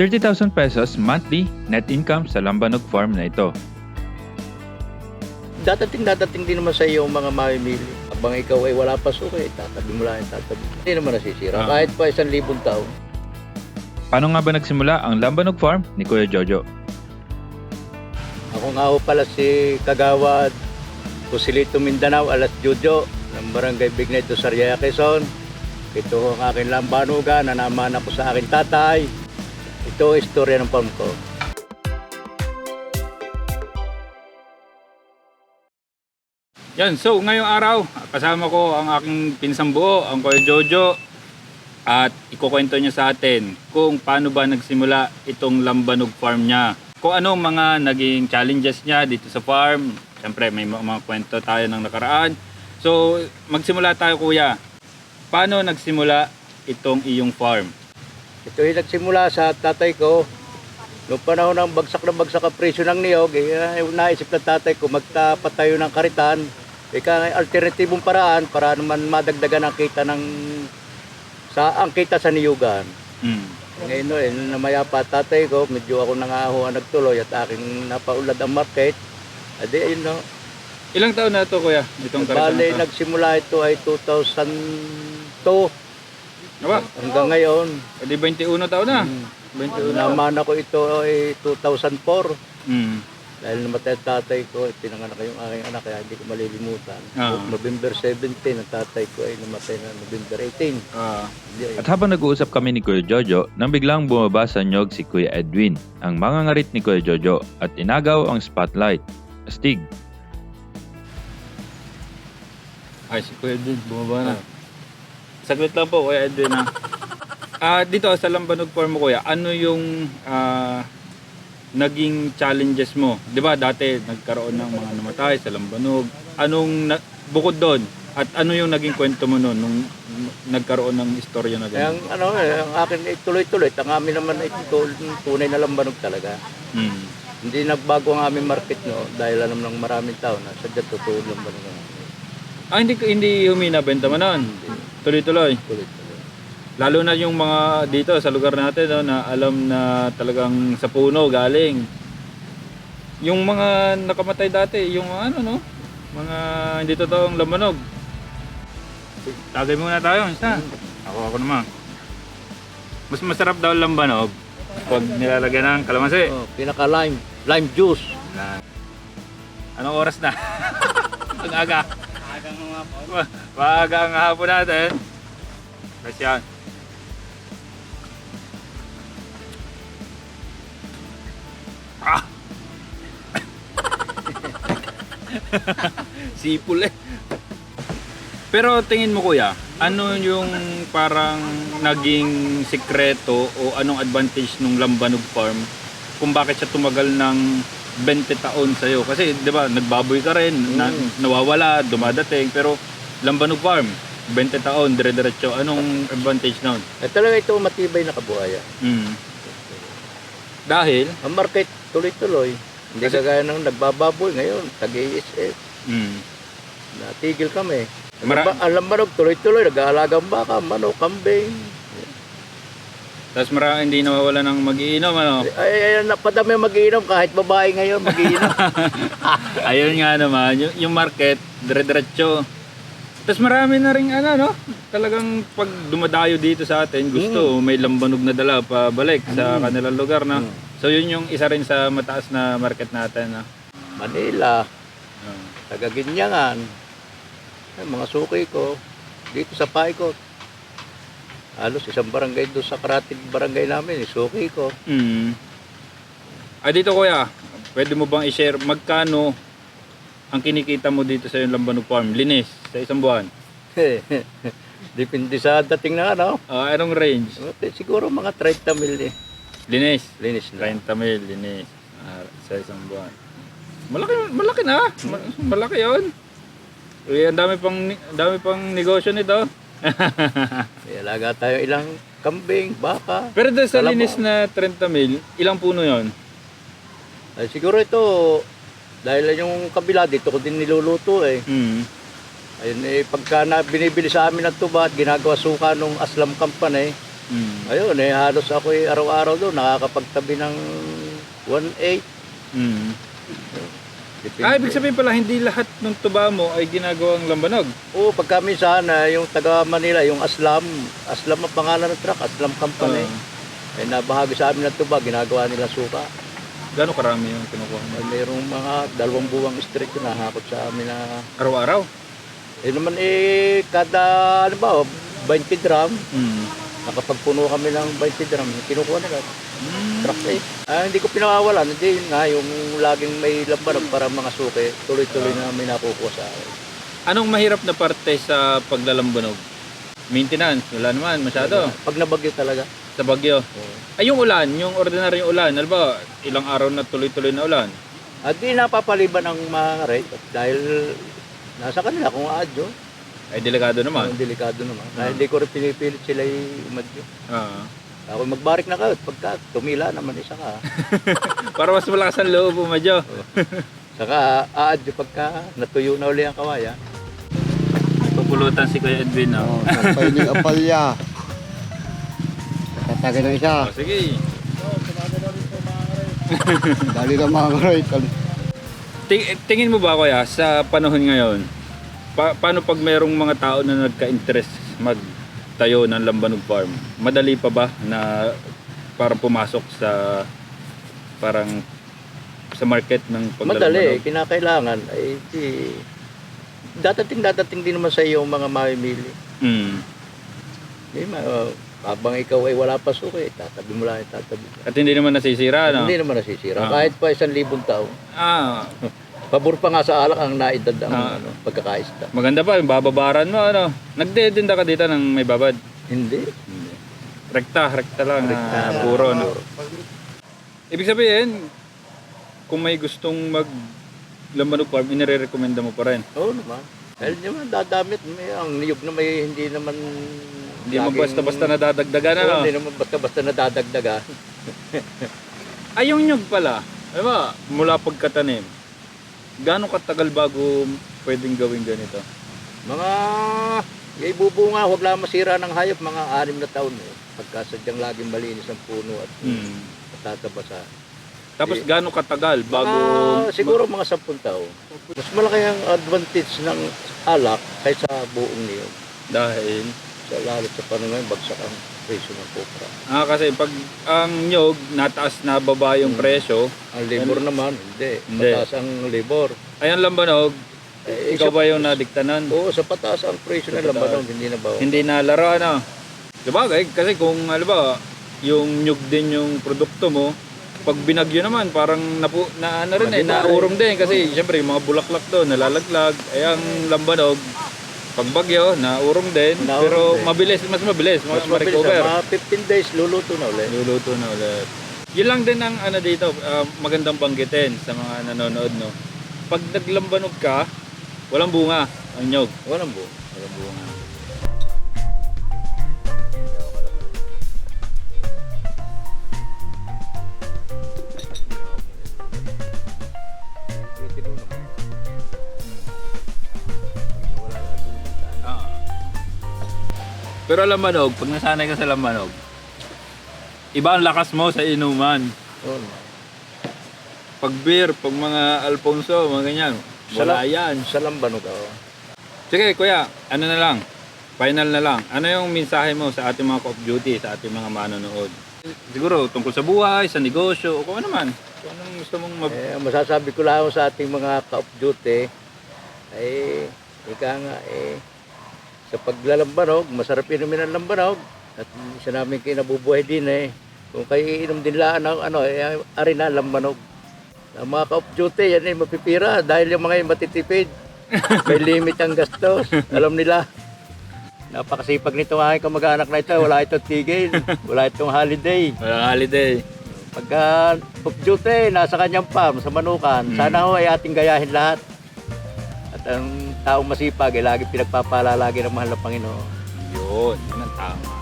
30,000 pesos monthly net income sa Lambanog Farm na ito. Dadating, dadating din naman sa iyo ang mga mamimili. Habang ikaw ay wala pa suki, tatabi mo lang yung tatabi. Hindi naman nasisira. Ah. Kahit pa isang libong taon. Paano nga ba nagsimula ang Lambanog Farm ni Kuya Jojo? Ako nga ho pala si Kagawad Pusilito Mindanao, Alas Jojo ng Barangay Bignay do Sariaya, Quezon. Ito ho ang aking lambanugan na naman ako sa aking tatay. Ito istorya ng farm ko. Yan, so ngayong araw, kasama ko ang aking pinsang buo, ang Kuya Jojo. At ikukwento niya sa atin kung paano ba nagsimula itong Lambanog Farm niya. Kung anong mga naging challenges niya dito sa farm. Siyempre, may mga kwento tayo ng nakaraan. So, magsimula tayo kuya. Paano nagsimula itong iyong farm? Ito ay nagsimula sa tatay ko. Noong panahon ng bagsak na bagsak ang presyo ng niyog, eh, naisip ng tatay ko magtapatayo ng karitan. Ika alternatibong paraan para naman madagdagan ang kita ng sa ang kita sa niyugan. Hmm. Ngayon no, eh, namaya pa tatay ko, medyo ako nangahuan nagtuloy at aking napaulad ang market. Adi ayun no. Ilang taon na ito kuya? Itong Bale, nagsimula ito ay 2002 Aba, hanggang ngayon. edi 21 taon na. Mm. 21 Naman ako ito ay 2004. Hmm. Dahil namatay ang tatay ko, eh, pinanganak yung aking anak, kaya hindi ko malilimutan. Ah. November 17, ang tatay ko ay namatay na November 18. Ah. At habang nag-uusap kami ni Kuya Jojo, nang biglang bumaba sa nyog si Kuya Edwin, ang mangangarit ni Kuya Jojo, at inagaw ang spotlight. Astig. Ay, si Kuya Edwin, bumaba na. Saglit lang po, Kuya Edwin ha. Ah, dito sa Lambanog Farm mo, Kuya, ano yung ah, naging challenges mo? 'Di ba dati nagkaroon ng mga namatay sa Lambanog. Anong na- bukod doon? At ano yung naging kwento mo noon nung nagkaroon ng istorya na Kaya ang, ganyan? ano, eh, ang akin ay tuloy-tuloy. Ang amin naman ay tunay na lambanog talaga. Hmm. Hindi nagbago ang aming market no dahil alam ng maraming tao na sadya totoo lambanog. Ah, hindi hindi humina benta mo noon. Tuloy-tuloy. Tuloy-tuloy. Lalo na yung mga dito sa lugar natin no, na alam na talagang sa puno galing. Yung mga nakamatay dati, yung ano no, mga hindi totoong lamanog. Tagay muna tayo, isa. Ako ako naman. Mas masarap daw lambanog pag nilalagyan ng kalamansi. Oh, pinaka-lime. Lime juice. Na. Anong oras na? Ang aga. Ma- Maaga ang hapon natin. Tapos yan. Ah! Eh. Pero tingin mo kuya, ano yung parang naging sikreto o anong advantage nung Lambanog Farm kung bakit siya tumagal ng 20 taon sa'yo? Kasi di ba nagbaboy ka rin, na, nawawala, dumadating, pero Lambanog Farm, 20 taon, dire-diretso. Anong advantage nun? Eh, talaga ito matibay na kabuhayan. Mm. Dahil, Ang market tuloy-tuloy. Hindi Kasi- kagaya ng nagbababoy ngayon, tag-ASF. mm, Natigil kami. Mara- alam mo, tuloy-tuloy, nag-aalagang baka, manok, kambing. Tapos marami hindi nawawala ng magiinom, ano? Ay, ay, napadami mag-iinom, kahit babae ngayon mag-iinom. Ayun nga naman, yung, yung market, dire-diretso. Tapos marami na rin ano, no? Talagang pag dumadayo dito sa atin, gusto may lambanog na dala pabalik sa kanilang lugar na. Mm. So yun yung isa rin sa mataas na market natin. No? Manila, Ah. taga Ginyangan, ay, mga suki ko, dito sa Paikot. Halos isang barangay doon sa karating barangay namin, eh, suki ko. Mm. Ah, dito kuya, pwede mo bang i-share magkano ang kinikita mo dito sa yung Lambanog Farm, linis, sa isang buwan? Depende sa dating na ano. Ah, anong range? Siguro mga 30 mil eh. Linis. Linis na. 30 mil linis ah, sa isang buwan. Malaki, malaki na. Ma- Malaki 'yon. Uy, ang dami pang ang dami pang negosyo nito. May alaga tayo ilang kambing, baka. Pero doon sa linis na 30 mil, ilang puno 'yon? Ay, siguro ito, dahil yung kabila dito ko din niluluto eh. Hmm. Ayun eh, pagka na binibili sa amin ng tuba at ginagawa suka nung Aslam Company, Mm. Ayun, eh, halos ako eh, araw-araw doon, nakakapagtabi ng 1.8. Mm. Depende. Ah, ibig sabihin pala, hindi lahat ng tuba mo ay ginagawang lambanog. Oo, pagka minsan, ah, yung taga Manila, yung Aslam, Aslam ang pangalan ng truck, Aslam Company. Ah. Eh, nabahagi sa amin ng tuba, ginagawa nila suka. Gano'ng karami yung kinukuha mo? Eh, mayroong mga dalawang buwang street yun, nahakot sa amin na... Araw-araw? Eh naman eh, kada, ano ba, oh, 20 drum, Mm. nakapagpuno kami ng 20 drum, kinukuha nila. Truck eh. Ah, hindi ko pinawawalan, hindi yun nga, yung laging may lambanog para mga suki, tuloy-tuloy na may nakukuha sa akin. Anong mahirap na parte sa paglalambanog? Maintenance, wala naman masyado. Pag nabagyo talaga. Sa bagyo. Oo. Ay, yung ulan, yung ordinaryong ulan, alam ba, ilang araw na tuloy-tuloy na ulan. At di napapaliban ng mga rate dahil nasa kanila kung aadyo. Ay, delikado naman. Ang delikado naman. Dahil hindi ko rin pinipilit sila umadyo. Ah. Ako magbarik na kayo pagka tumila naman isa ka. Para mas malakas ang loob mo, Madyo. Saka aadyo pagka natuyo na uli ang kawaya. Pupulutan si Kuya Edwin, ah. Oh, sampay ni Apalya. Tatagay ng isa. Oh, sige. Dali ng mga right. Ting- tingin mo ba, Kuya, sa panahon ngayon, pa- paano pag merong mga tao na nagka-interest magtayo ng Lambanog Farm? Madali pa ba na parang pumasok sa parang sa market ng Madali, paglalambanog? kinakailangan ay di dadating dadating din naman sa iyo mga mamimili. Mm. Di ma, uh, habang ikaw ay wala pa suki, tatabi mo lang, tatabi. At hindi naman nasisira, no? Hindi naman nasisira. Ah. Kahit pa isang libong tao. Ah, Pabor pa nga sa alak ang naidad ang Ah. ano, pagkakaista. maganda pa, yung bababaran mo, ano? Nagdedenda ka dito ng may babad? Hindi. Hindi. Rekta, rekta lang, Rekta. ah, puro, no? Ibig sabihin, kung may gustong mag Lambanog Farm, inire-recommenda mo pa rin. Oo naman. Dahil naman dadamit, may, ang niyog na may hindi naman... Hindi mo laging- basta-basta nadadagdagan, ano? Hindi naman basta-basta nadadagdaga. Ay, yung nyug pala, alam ba, mula pagkatanim, gaano katagal bago pwedeng gawin ganito? Mga ibubunga, huwag lang masira ng hayop, mga anim na taon eh. Pagka sadyang laging malinis ang puno at Hmm. tatabasa. Tapos Eh, gaano katagal bago... Mga, siguro mga 10 taon. Mas malaki ang advantage ng alak kaysa buong niyog. Dahil, Sa lalo sa ngayon, bagsak ang presyo ng kopra. ah, kasi pag ang nyog, nataas na baba yung Hmm. presyo, Ang labor naman, hindi. Hindi. Pataas ang labor. ay ang lambanog, Eh, ikaw sa- ba yung nadiktanan? Oo, sa pataas ang presyo ng labanon, hindi na ba? Hindi na laro, ano? Diba, kasi kung, alam ba, yung nyug din yung produkto mo, pag binagyo naman, parang napu, na ano rin eh, naurong din. Kasi siyempre, yung mga bulaklak doon, nalalaglag. Ay, ang lambanog, pag bagyo, naurong din. Naurong pero din. mabilis, mas mabilis, Mas mabilis, ma-recover. mga 15 days, luluto na ulit. Luluto na ulit. Yun lang din ang ano dito, ah, magandang banggitin sa mga nanonood, no? Pag naglambanog ka, walang bunga ang nyog. Walang buo. Walang bunga. Pero lambanog, pag nasanay ka sa lambanog, iba ang lakas mo sa inuman. Oo. Pag beer, pag mga Alfonso, mga ganyan, wala yan. Sa lambanog ako. Sige, kuya, ano na lang, final na lang. Ano yung mensahe mo sa ating mga co duty, sa ating mga manonood? Siguro tungkol sa buhay, sa negosyo, o kung ano man. Kung anong gusto mong mab- Eh, masasabi ko lang sa ating mga ka-off duty, ay, ika nga, eh, sa paglalambanog, masarap inumin ang lambanog. At isa namin kinabubuhay din eh. Kung kayo iinom din lang ng ano, eh, ari na lambanog. Ang mga ka-off duty, yan eh, mapipira dahil yung mga yung matitipid. May limit ang gastos. Alam nila. Napakasipag nito mga kamag-anak na ito. Wala itong tigil. Wala itong holiday. Walang holiday. Pagka off duty, nasa kanyang farm, sa Manukan, Mm. sana ho ay ating gayahin lahat. At ang taong masipag ay lagi pinagpapala lagi ng mahal na Panginoon. Yun, yun ang tama.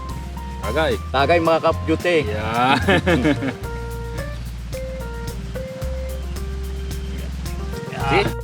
Tagay. Tagay mga ka-off duty. Yeah. See?